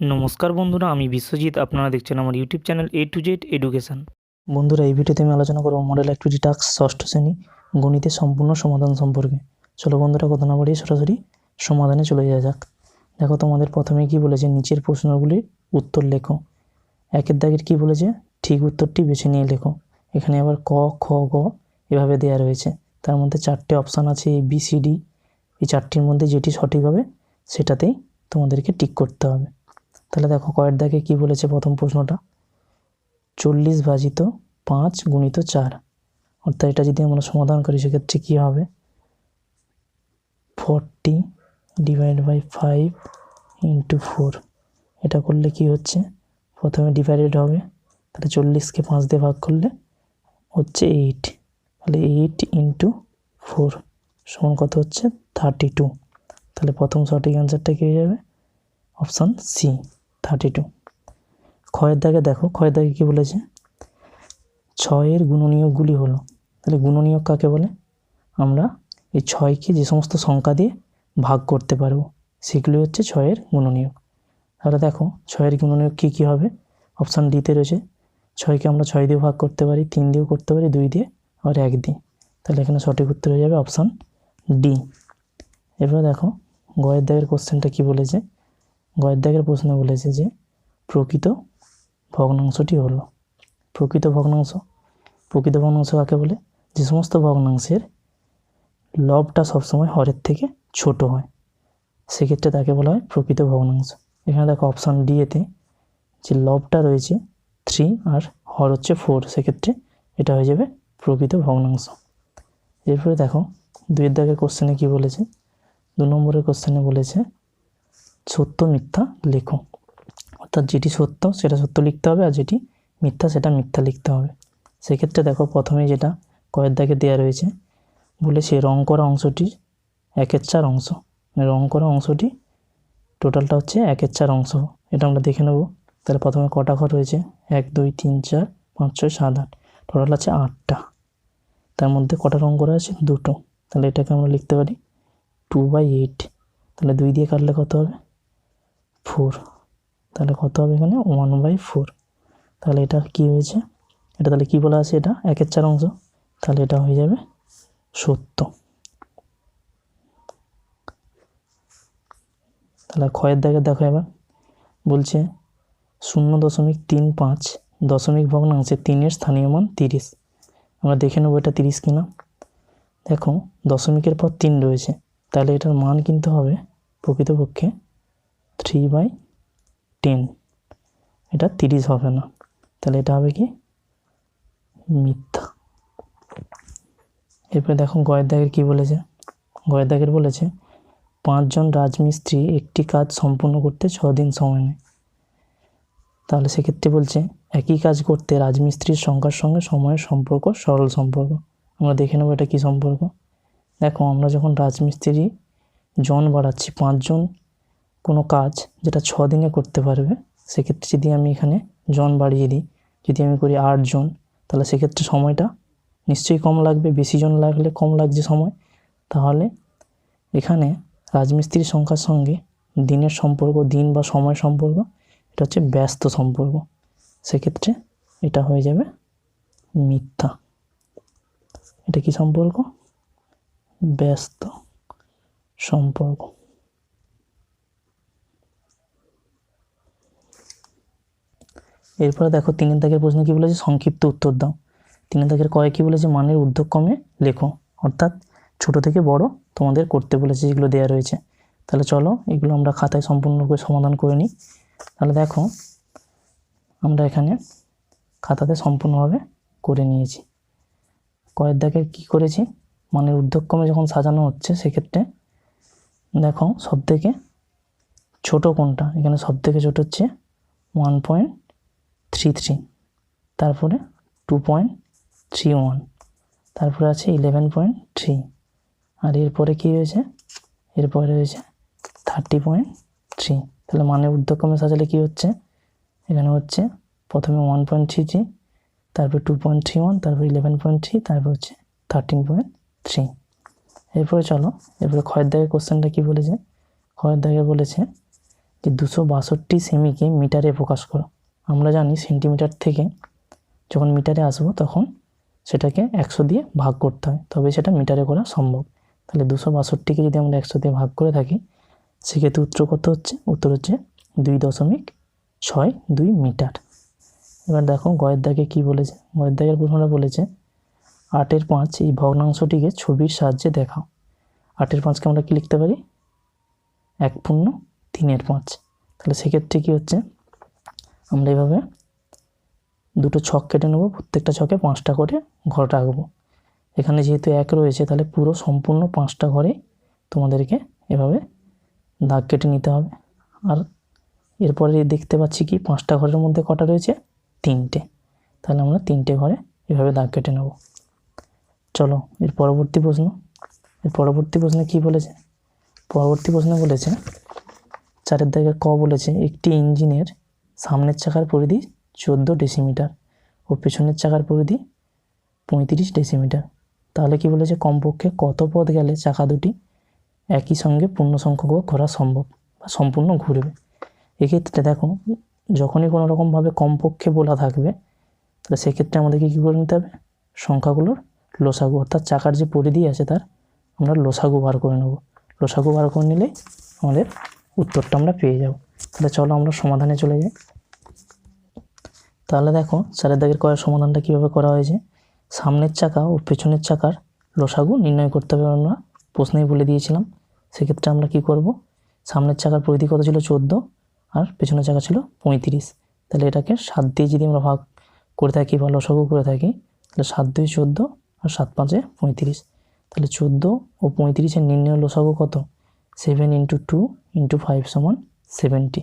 নমস্কার বন্ধুরা, আমি বিশ্বজিৎ, আপনারা দেখছেন আমার YouTube channel A to Z education বন্ধুরা, এই ভিডিওতে আমি আলোচনা করব মডেল অ্যাক্টিভিটি টাস্ক ষষ্ঠ শ্রেণি গণিতের সম্পূর্ণ সমাধান সম্পর্কে। চলো বন্ধুরা, কথা না বাড়িয়ে সরাসরি সমাধানে চলে যাওয়া যাক। দেখো, তোমাদের প্রথমে কি বলেছে, নিচের প্রশ্নগুলির উত্তর লেখো। একের দাগের কি বলেছে, ঠিক উত্তরটি বেছে নিয়ে লেখো। এখানে আবার ক, খ, গ এভাবে দেওয়া রয়েছে। তার মধ্যে চারটে অপশান আছে এ বি সি ডি এই চারটির মধ্যে যেটি সঠিক হবে, সেটাতেই তোমাদেরকে টিক করতে হবে। তাহলে দেখো কয়ের দাগে কি বলেছে প্রথম প্রশ্নটা? চল্লিশ ভাজিত পাঁচ গুণিত চার। অর্থাৎ এটা যদি আমরা সমাধান করি, সেক্ষেত্রে কী হবে? Forty divide by five into four. এটা করলে কি হচ্ছে? প্রথমে ডিভাইডেড হবে। তাহলে চল্লিশকে পাঁচ দিয়ে ভাগ করলে হচ্ছে এইট। তাহলে এইট ইন্টু ফোর সমান কত হচ্ছে? Thirty two. তাহলে প্রথম সঠিক অ্যান্সারটা কী হয়ে যাবে? Option C. থার্টি টু ক্ষয়ের দাগে দেখো ক্ষয়ের দাগে কী বলেছে? ছয়ের গুণনীয়কগুলি হলো। তাহলে গুণনীয়ক কাকে বলে? আমরা এই ছয়কে যে সমস্ত সংখ্যা দিয়ে ভাগ করতে পারব, সেগুলি হচ্ছে ছয়ের গুণনীয়ক। তাহলে দেখো, ছয়ের গুণনীয়ক কী কী হবে? অপশান ডিতে রয়েছে, ছয়কে আমরা ছয় দিয়ে ভাগ করতে পারি, তিন দিয়েও করতে পারি, দুই দিয়ে আর এক দিয়ে তাহলে এখানে সঠিক উত্তর হয়ে যাবে অপশান ডি এবার দেখো গয়ের দাগের কোশ্চেনটা কী বলেছে? গয়ের প্রশ্নে বলেছে যে, প্রকৃত ভগ্নাংশটি হলো। প্রকৃত ভগ্নাংশ। প্রকৃত ভগ্নাংশ কাকে বলে? যে সমস্ত ভগ্নাংশের লবটা সবসময় হরের থেকে ছোট হয়। সেক্ষেত্রে তাকে বলা হয় প্রকৃত ভগ্নাংশ। এখানে দেখো অপশান ডি এতে যে লবটা রয়েছে থ্রি আর হর হচ্ছে ফোর সেক্ষেত্রে এটা হয়ে যাবে প্রকৃত ভগ্নাংশ। এরপরে দেখো দুইয়ের দাগের কোশ্চেনে কী বলেছে? দু নম্বরের কোশ্চেনে বলেছে সত্য মিথ্যা লেখো। অর্থাৎ যেটি সত্য, সেটা সত্য লিখতে হবে, আর যেটি মিথ্যা, সেটা মিথ্যা লিখতে হবে। সেক্ষেত্রে দেখো প্রথমে যেটা কয়ের দাগে দেওয়া রয়েছে বলেছে রং করা অংশটি একের চার অংশ। মানে রং করা অংশটি টোটালটা হচ্ছে একের চার অংশ। এটা আমরা দেখে নেব। তাহলে প্রথমে কটা ঘর রয়েছে? এক, দুই, তিন, চার, পাঁচ, ছয়, সাত, আট। টোটাল আছে আটটা। তার মধ্যে কটা রং করা আছে? দুটো। তাহলে এটাকে আমরা লিখতে পারি টু বাই এইট। তাহলে দুই দিয়ে কাটলে কত হবে? ফোর তাহলে কত হবে এখানে? ওয়ান বাই ফোর তাহলে এটা কি হয়েছে? এটা তাহলে কি বলা আছে এটা? একের চার অংশ। তাহলে এটা হয়ে যাবে সত্য তাহলে ক্ষয়ের দাগে দেখো এবার। বলছে শূন্য দশমিক তিন পাঁচ, দশমিক ভগ্নাংশে তিনের স্থানীয় মান তিরিশ। আমরা দেখে নেব এটা তিরিশ কিনা। দেখো, দশমিকের পর তিন রয়েছে। তাহলে এটার মান কিন্তু হবে প্রকৃতপক্ষে থ্রি বাই টেন এটা তিরিশ হবে না। তাহলে এটা হবে কি? মিথ্যা। এরপরে দেখো গয়ের দাগের কী বলেছে? গয়ের বলেছে, পাঁচজন রাজমিস্ত্রি একটি কাজ সম্পূর্ণ করতে ছ দিন সময় নেয়। তাহলে সেক্ষেত্রে বলছে, একই কাজ করতে রাজমিস্ত্রির সংখ্যার সঙ্গে সময়ের সম্পর্ক, সরল সম্পর্ক। আমরা দেখে নেব এটা কী সম্পর্ক। দেখো আমরা যখন রাজমিস্ত্রি জন বাড়াচ্ছি, পাঁচজন কোনো কাজ যেটা ছ দিনে করতে পারবে, সেক্ষেত্রে যদি আমি এখানে জন বাড়িয়ে দিই, যদি আমি করি আটজন তাহলে সেক্ষেত্রে সময়টা নিশ্চয়ই কম লাগবে, বেশি জন লাগলে কম লাগছে সময়। তাহলে এখানে রাজমিস্ত্রির সংখ্যার সঙ্গে দিনের সম্পর্ক, দিন বা সময় সম্পর্ক, এটা হচ্ছে ব্যস্ত সম্পর্ক। সেক্ষেত্রে এটা হয়ে যাবে মিথ্যা। এটা কি সম্পর্ক? ব্যস্ত সম্পর্ক। এরপরে দেখো তিনের দাগের প্রশ্নে কী বলেছে? সংক্ষিপ্ত উত্তর দাও। তিনের দাগের কয়ে কী বলেছে? মানের ঊর্ধ্বক্রমে লেখো। অর্থাৎ ছোট থেকে বড় তোমাদের করতে বলেছে যেগুলো দেওয়া রয়েছে। তাহলে চলো এগুলো আমরা খাতায় সম্পূর্ণ করে সমাধান করে নিই। তাহলে দেখো, আমরা এখানে খাতাতে সম্পূর্ণভাবে করে নিয়েছি। কয়ের দাগের কী করেছি? মানে ঊর্ধ্বক্রমে যখন সাজানো হচ্ছে, সেক্ষেত্রে দেখো সব থেকে ছোটো কোনটা? এখানে সব থেকে ছোটো হচ্ছে ওয়ান পয়েন্ট থ্রি থ্রি তারপরে টু পয়েন্ট থ্রি ওয়ান তারপরে আছে ইলেভেন পয়েন্ট থ্রি আর এরপরে কী রয়েছে? এরপরে রয়েছে থার্টি পয়েন্ট থ্রি তাহলে মানে ঊর্ধ্বক্রমে সাজালে কী হচ্ছে? এখানে হচ্ছে প্রথমে ওয়ান পয়েন্ট থ্রি থ্রি তারপর টু পয়েন্ট থ্রি ওয়ান তারপর ইলেভেন পয়েন্ট থ্রি তারপর হচ্ছে থার্টিন পয়েন্ট থ্রি এরপরে চলো, এরপরে ক্ষয়ের দাগের কোশ্চেনটা কী বলেছে? ক্ষয়ের দাগে বলেছে যে দুশো বাষট্টি সেমিকে মিটারে প্রকাশ করো। আমরা জানি সেন্টিমিটার থেকে যখন মিটারে আসব তখন সেটাকে একশো দিয়ে ভাগ করতে হয়। তবে সেটা মিটারে করা সম্ভব। তাহলে দুশো বাষট্টিকে যদি আমরা একশো দিয়ে ভাগ করে থাকি, সেক্ষেত্রে উত্তর কত হচ্ছে? উত্তর হচ্ছে দুই দশমিক ছয় দুই মিটার এবার দেখো গয়ের দাগে কী বলেছে? গয়ের দাগের প্রশ্নটা বলেছে, আটের পাঁচ এই ভগ্নাংশটিকে ছবির সাহায্যে দেখাও। আটের পাঁচকে আমরা কী লিখতে পারি? এক পূর্ণ তিনের পাঁচ। তাহলে সেক্ষেত্রে কী হচ্ছে? আমরা এভাবে দুটো ছক কেটে নেব, প্রত্যেকটা ছকে পাঁচটা করে ঘর রাখব এখানে যেহেতু এক রয়েছে, তাহলে পুরো সম্পূর্ণ পাঁচটা ঘরে তোমাদেরকে এভাবে দাগ কেটে নিতে হবে। আর এরপরে দেখতে পাচ্ছি কি, পাঁচটা ঘরের মধ্যে কটা রয়েছে? তিনটে। তাহলে আমরা তিনটে ঘরে এভাবে দাগ কেটে নেব। চলো, এর পরবর্তী প্রশ্ন। এর পরবর্তী প্রশ্নে কি বলেছে? পরবর্তী প্রশ্নে বলেছে চারের দাগে ক বলেছে, একটি ইঞ্জিনের সামনের চাকার পরিধি চোদ্দ ডেসিমিটার ও পেছনের চাকার পরিধি পঁয়ত্রিশ ডেসিমিটার। তাহলে কি বলেছে? কমপক্ষে কত পথ গেলে চাকা দুটি একই সঙ্গে পূর্ণ সংখ্যক ঘোরা সম্ভব বা সম্পূর্ণ ঘুরবে? এক্ষেত্রে দেখো, যখনই কোনো রকমভাবে কমপক্ষে বলা থাকবে, তাহলে সেক্ষেত্রে আমাদেরকে কী করে নিতে হবে? সংখ্যাগুলোর লসাগু, অর্থাৎ চাকার যে পরিধি আছে তার আমরা লোসাগু বার করে নেব। লসাগু বার করে নিলেই আমাদের উত্তরটা আমরা পেয়ে যাব। তাহলে চলো আমরা সমাধানে চলে যাই। তাহলে দেখো চারের দাগের কয়ের সমাধানটা কীভাবে করা হয়েছে? সামনের চাকা ও পেছনের চাকার লসাগু নির্ণয় করতে হবে আমরা। প্রশ্নেই বলে দিয়েছিলাম। সেক্ষেত্রে আমরা কি করব? সামনের চাকার পরিধি কত ছিল? চোদ্দ। আর পেছনের চাকা ছিল পঁয়ত্রিশ। তাহলে এটাকে সাত দিয়ে যদি আমরা ভাগ করে থাকি বা লসাগু করে থাকি, তাহলে সাত দুই চোদ্দ আর সাত পাঁচে পঁয়ত্রিশ। তাহলে চোদ্দ ও পঁয়ত্রিশের নির্ণয় লসাগু কত? Seven into two into five সমান সেভেন্টি।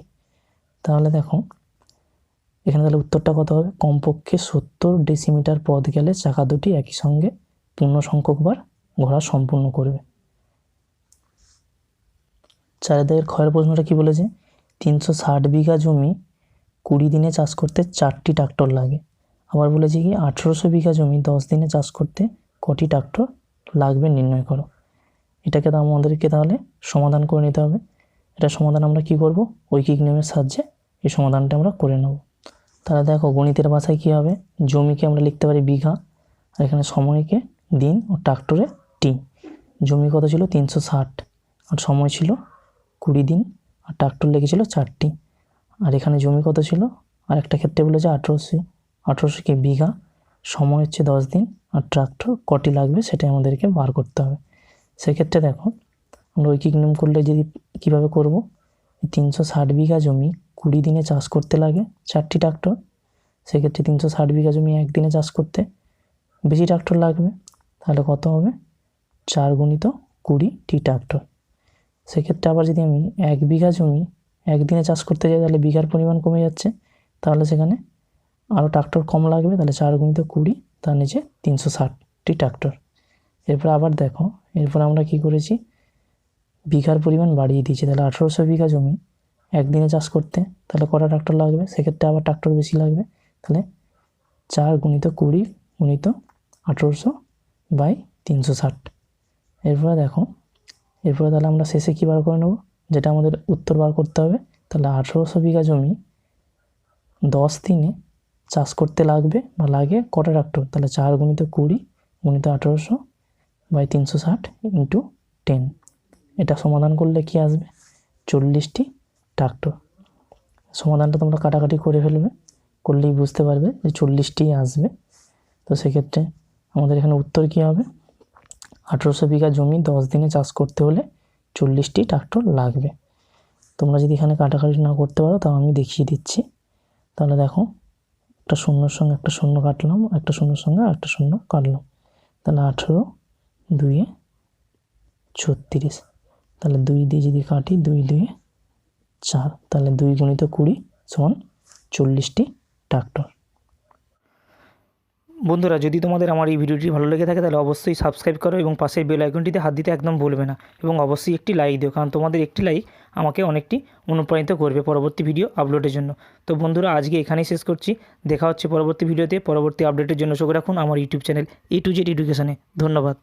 তাহলে দেখো, এখানে তাহলে উত্তরটা কত হবে? কমপক্ষে সত্তর ডেসিমিটার পথ গেলে চাকা দুটি একই সঙ্গে পূর্ণ সংখ্যকবার ঘোরা সম্পূর্ণ করবে। চারিদিকের ক্ষয়ের প্রশ্নটা কি বলেছে? তিনশো ষাট বিঘা জমি কুড়ি দিনে চাষ করতে চারটি ট্রাক্টর লাগে। আবার বলেছে কি, আঠেরোশো বিঘা জমি দশ দিনে চাষ করতে কটি ট্রাক্টর লাগবে নির্ণয় করো। এটাকে তো আমাদেরকে তাহলে সমাধান করে নিতে হবে। এটা সমাধান আমরা কি করব? ঐকিক নিয়মের সাহায্যে এই সমাধানটা আমরা করে নেব। তাহলে দেখো গণিতের ভাষায় কী হবে? জমিকে আমরা লিখতে পারি বিঘা, আর এখানে সময়কে দিন ও ট্রাক্টরে টি জমি কত ছিল? তিনশো ষাট। আর সময় ছিল কুড়ি দিন, আর ট্রাক্টর লেগেছিল চারটি। আর এখানে জমি কত ছিল? আর একটা ক্ষেত্রে বলেছে আঠেরোশো। আঠেরোশো কি বিঘা, সময় হচ্ছে দশ দিন, আর ট্রাক্টর কটি লাগবে সেটাই আমাদেরকে বার করতে হবে। সেক্ষেত্রে দেখো, আমরা নিয়ম করলে যদি কীভাবে করব? তিনশো ষাট বিঘা জমি কুড়ি দিনে চাষ করতে লাগে চারটি ট্রাক্টর। সেক্ষেত্রে তিনশো ষাট বিঘা জমি একদিনে চাষ করতে বেশি ট্রাক্টর লাগবে। তাহলে কত হবে? চার গুণিত কুড়িটি ট্রাক্টর। সেক্ষেত্রে আবার যদি আমি এক বিঘা জমি একদিনে চাষ করতে যাই, তাহলে বিঘার পরিমাণ কমে যাচ্ছে। তাহলে সেখানে আরও ট্রাক্টর কম লাগবে, তাহলে চার গুণিত কুড়ি, তার নিচে তিনশো ষাটটি ট্রাক্টর। এরপর আবার দেখো এরপর আমরা কি করেছি? বিঘার পরিমাণ বাড়িয়ে দিয়েছি। তাহলে আঠেরোশো বিঘা জমি একদিনে চাষ করতে তাহলে কটা ট্রাক্টর লাগবে? সেক্ষেত্রে আবার ট্রাক্টর বেশি লাগবে। তাহলে চার গুণিত কুড়ি গুণিত আঠেরোশো বাই তিনশো ষাট। এরপরে দেখো, এরপরে তাহলে আমরা শেষে কী বার করে নেব? যেটা আমাদের উত্তর বার করতে হবে। তাহলে আঠেরোশো বিঘা জমি দশ দিনে চাষ করতে লাগবে বা লাগে কটা ট্রাক্টর? তাহলে চার গুণিত কুড়ি গুণিত আঠেরোশো বাই তিনশো ষাট ইন্টু টেন। এটা সমাধান করলে কি আসবে? চল্লিশটি ট্রাক্টর। সমাধানটা তোমরা কাটাকাটি করে ফেলবে। করলেই বুঝতে পারবে যে চল্লিশটি আসবে। তো সেক্ষেত্রে আমাদের এখানে উত্তর কী হবে? আঠেরোশো বিঘা জমি দশ দিনে চাষ করতে হলে চল্লিশটি ট্রাক্টর লাগবে। তোমরা যদি এখানে কাটাকাটি না করতে পারো, তাও আমি দেখিয়ে দিচ্ছি। তাহলে দেখো, একটা শূন্যর সঙ্গে একটা শূন্য কাটলাম, একটা শূন্যর সঙ্গে একটা শূন্য কাটলাম তাহলে আঠেরো দুইয়ে ছত্রিশ। তাহলে দুই দিয়ে যদি কাটি, দুই দুইয়ে চার, তাহলে দুই গুণিত কুড়ি সমান চল্লিশটি ট্রাক্টর। বন্ধুরা, যদি তোমাদের আমার এই ভিডিওটি ভালো লেগে থাকে, তাহলে অবশ্যই সাবস্ক্রাইব করো এবং পাশের বেল আইকনটিতে হাত দিতে একদম ভুলবে না এবং অবশ্যই একটি লাইক দিও, কারণ তোমাদের একটি লাইক আমাকে অনেকটি অনুপ্রাণিত করবে পরবর্তী ভিডিও আপলোডের জন্য। তো বন্ধুরা, আজকে এখানেই শেষ করছি। দেখা হচ্ছে পরবর্তী ভিডিওতে। পরবর্তী আপডেটের জন্য চোখ রাখুন আমার YouTube channel A to Z এডুকেশনে ধন্যবাদ।